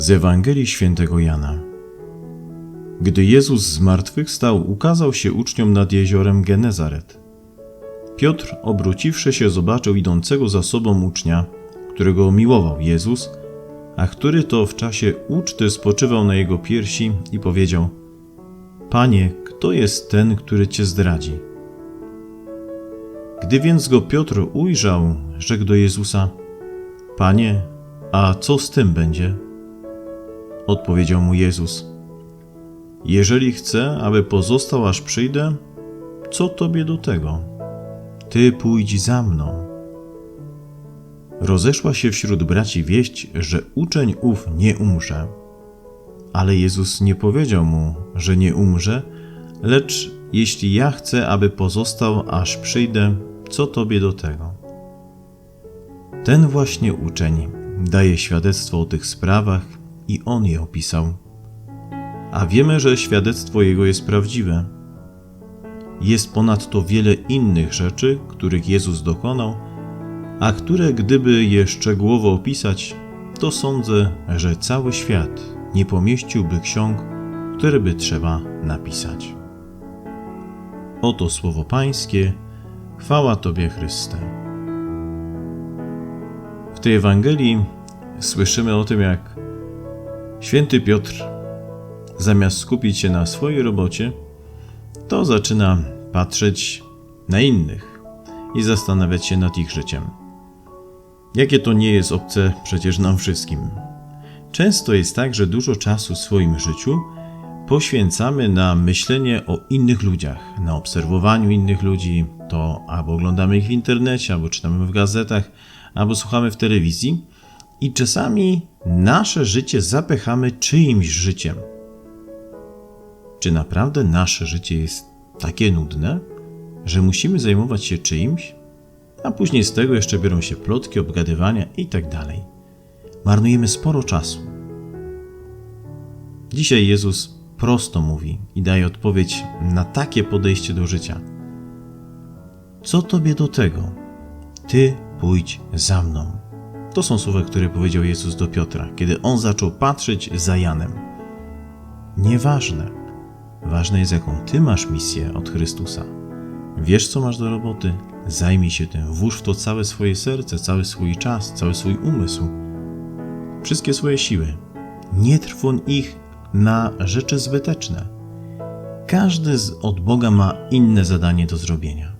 Z Ewangelii Świętego Jana. Gdy Jezus zmartwychwstał, ukazał się uczniom nad jeziorem Genezaret. Piotr, obróciwszy się, zobaczył idącego za sobą ucznia, którego miłował Jezus, a który to w czasie uczty spoczywał na jego piersi i powiedział: Panie, kto jest ten, który cię zdradzi? Gdy więc go Piotr ujrzał, rzekł do Jezusa: Panie, a co z tym będzie? Odpowiedział mu Jezus: Jeżeli chcę, aby pozostał aż przyjdę, co tobie do tego? Ty pójdź za mną. Rozeszła się wśród braci wieść, że uczeń ów nie umrze. Ale Jezus nie powiedział mu, że nie umrze, lecz jeśli ja chcę, aby pozostał aż przyjdę, co tobie do tego? Ten właśnie uczeń daje świadectwo o tych sprawach i on je opisał. A wiemy, że świadectwo jego jest prawdziwe. Jest ponadto wiele innych rzeczy, których Jezus dokonał, a które, gdyby je szczegółowo opisać, to sądzę, że cały świat nie pomieściłby ksiąg, które by trzeba napisać. Oto słowo Pańskie, chwała Tobie Chryste. W tej Ewangelii słyszymy o tym, jak święty Piotr, zamiast skupić się na swojej robocie, to zaczyna patrzeć na innych i zastanawiać się nad ich życiem. Jakie to nie jest obce przecież nam wszystkim. Często jest tak, że dużo czasu w swoim życiu poświęcamy na myślenie o innych ludziach, na obserwowaniu innych ludzi. To albo oglądamy ich w internecie, albo czytamy w gazetach, albo słuchamy w telewizji. I czasami nasze życie zapychamy czyimś życiem. Czy naprawdę nasze życie jest takie nudne, że musimy zajmować się czyimś? A później z tego jeszcze biorą się plotki, obgadywania i tak. Marnujemy sporo czasu. Dzisiaj Jezus prosto mówi i daje odpowiedź na takie podejście do życia. Co tobie do tego? Ty pójdź za mną. To są słowa, które powiedział Jezus do Piotra, kiedy on zaczął patrzeć za Janem. Nieważne. Ważne jest, jaką ty masz misję od Chrystusa. Wiesz, co masz do roboty? Zajmij się tym, włóż w to całe swoje serce, cały swój czas, cały swój umysł, wszystkie swoje siły. Nie trwon ich na rzeczy zbyteczne. Każdy z od Boga ma inne zadanie do zrobienia.